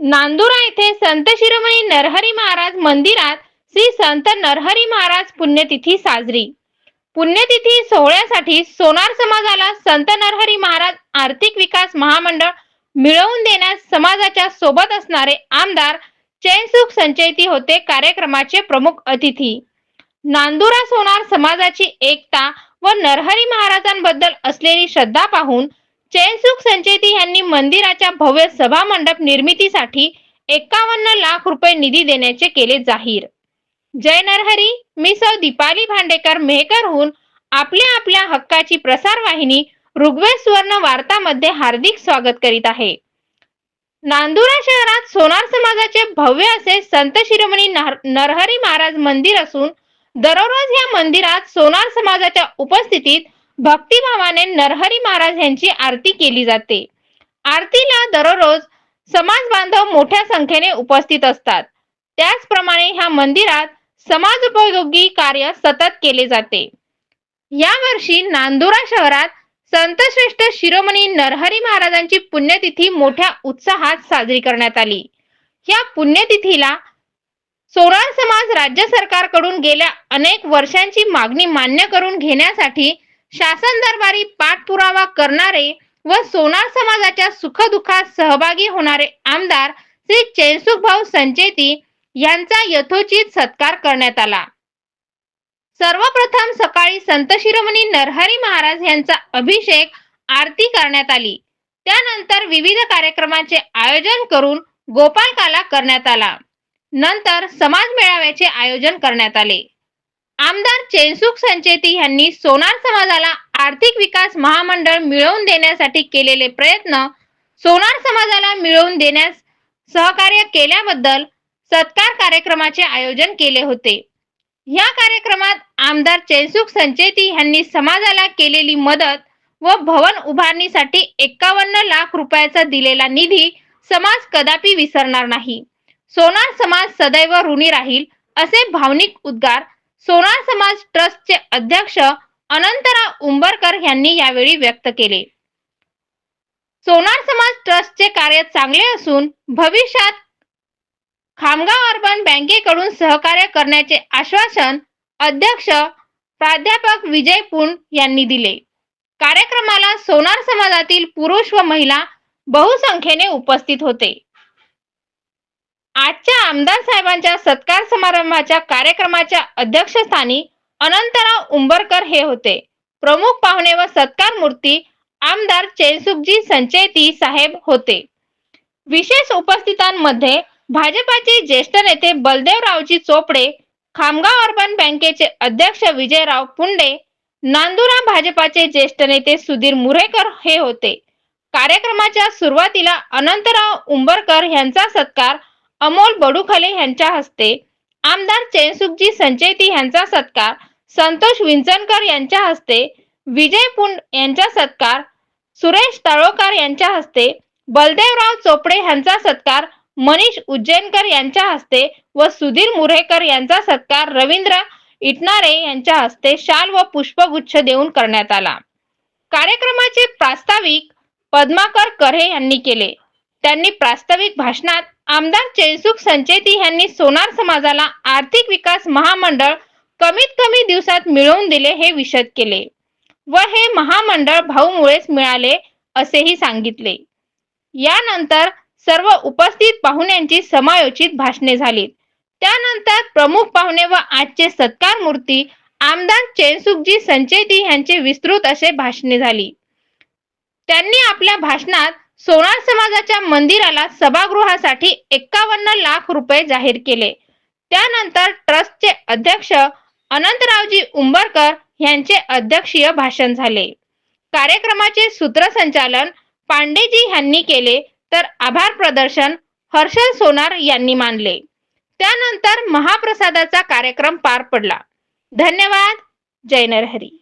नांदुरा येथे संत शिरोमणी नरहरी महाराज मंदिरात श्री संत नरहरी महाराज पुण्यतिथी साजरी. पुण्यतिथी सोहळ्यासाठी सोनार समाजाला संत नरहरी महाराज आर्थिक विकास महामंडळ मिळवून देण्यास समाजाच्या सोबत असणारे आमदार चैनसुख संचयती होते कार्यक्रमाचे प्रमुख अतिथी. नांदुरा सोनार समाजाची एकता व नरहरी महाराजांबद्दल असलेली श्रद्धा पाहून चैनसुख संचेती यांनी मंदिराच्या भव्य सभा मंडप निर्मितीसाठी एकावन्न लाख रुपये निधी देण्याचे केले जाहीर. जय नरहरी मी सौ दीपाली भांडेकर मेहकरहून आपल्या आपल्या हक्काची प्रसार वाहिनी ऋग्वेद सुवर्ण वार्तामध्ये हार्दिक स्वागत करीत आहे. नांदुरा शहरात सोनार समाजाचे भव्य असे संत शिरोमणी नर- नरहरी महाराज मंदिर असून दररोज या मंदिरात सोनार समाजाच्या उपस्थितीत भक्तिभावाने नरहरी महाराज यांची आरती केली जाते. आरतीला दररोज समाज बांधव मोठ्या संख्येने उपस्थित असतात. त्याचप्रमाणे ह्या मंदिरात समाज उपयोगी कार्य सतत केले जाते. यावर्षी नांदुरा शहरात संतश्रेष्ठ शिरोमणी नरहरी महाराजांची पुण्यतिथी मोठ्या उत्साहात साजरी करण्यात आली. या पुण्यतिथीला सोनार समाज राज्य सरकारकडून गेल्या अनेक वर्षांची मागणी मान्य करून घेण्यासाठी शासन दरबारी पाठपुरावा करणारे व सोनार समाजाच्या सुखदुःखात सहभागी होणारे आमदार श्री चैनसुख भाऊ संचेती यांचा यथोचित सत्कार करण्यात आला. सर्वप्रथम सकाळी संत शिरोमणी नरहरी महाराज यांचा अभिषेक आरती करण्यात आली. त्यानंतर विविध कार्यक्रमाचे आयोजन करून गोपाळकाला करण्यात आला. नंतर समाज मेळाव्याचे आयोजन करण्यात आले. आमदार चैनसुख संचेती यांनी सोनार समाजाला आर्थिक विकास महामंडळ मिळवून देण्यासाठी केलेले प्रयत्न सोनार समाजाला मिळवून देण्यास सहकार्य केल्याबद्दल सत्कार कार्यक्रमाचे आयोजन केले होते. या कार्यक्रमात आमदार चैनसुख संचेती यांनी समाजाला केलेली मदत व भवन उभारणीसाठी एकावन्न लाख रुपयाचा दिलेला निधी समाज कदापि विसरणार नाही. सोनार समाज सदैव ऋणी राहील असे भावनिक उद्गार सोनार समाज ट्रस्टचे अध्यक्ष अनंतराव उंबरकर यांनी यावेळी व्यक्त केले. सोनार समाज ट्रस्टचे कार्य चांगले असून भविष्यात खामगाव अर्बन बँकेकडून सहकार्य करण्याचे आश्वासन अध्यक्ष प्राध्यापक विजय पुंड यांनी दिले. कार्यक्रमाला सोनार समाजातील पुरुष व महिला बहुसंख्येने उपस्थित होते. आजच्या आमदार साहेबांच्या सत्कार समारंभाच्या कार्यक्रमाच्या अध्यक्षस्थानी अनंतराव उंबरकर हे होते. प्रमुख पाहुणे व सत्कार मूर्ती आमदार चैनसुखजी संचेती साहेब होते. विशेष उपस्थितांमध्ये भाजपाचे ज्येष्ठ नेते बलदेवरावजी चोपडे खामगाव अर्बन बँकेचे अध्यक्ष विजयराव पुंडे नांदुरा भाजपाचे ज्येष्ठ नेते सुधीर मुरेकर हे होते. कार्यक्रमाच्या सुरुवातीला अनंतराव उंबरकर यांचा सत्कार अमोल बडुखले यांच्या हस्ते आमदार चैनसुखजी संचेती यांचा सत्कार संतोष विंचनकर यांच्या हस्ते विजय पुंड यांचा सत्कार सुरेश तळोकर यांच्या हस्ते बलदेवराव चोपडे यांचा सत्कार मनीष उज्जैनकर यांच्या हस्ते व सुधीर मुरेकर यांचा सत्कार रवींद्र इटनारे यांच्या हस्ते शाल व पुष्पगुच्छ देऊन करण्यात आला. कार्यक्रमाचे प्रास्ताविक पद्माकर करे यांनी केले. त्यांनी प्रास्ताविक भाषणात आमदार चैनसुख संचेती यांनी सोनार समाजाला आर्थिक विकास महामंडळ कमीत कमी दिवसात मिळवून दिले हे विशद केले व हे महामंडळ भाऊमुळेच मिळाले असेही सांगितले. यानंतर सर्व उपस्थित पाहुण्यांची समायोजित भाषणे झाली त्यानंतर प्रमुख पाहुणे व आजचे सत्कार मूर्ती आमदार चैनसुखजी संचेती यांचे विस्तृत असे भाषणे झाली. त्यांनी आपल्या भाषणात सोनार समाजाच्या मंदिराला सभागृहासाठी एकावन्न लाख रुपये जाहीर केले. त्यानंतर ट्रस्टचे अध्यक्ष अनंतरावजी उंबरकर यांचे अध्यक्षीय भाषण झाले. कार्यक्रमाचे सूत्रसंचालन पांडेजी यांनी केले तर आभार प्रदर्शन हर्षल सोनार यांनी मानले. त्यानंतर महाप्रसादाचा कार्यक्रम पार पडला. धन्यवाद. जय नरहरी.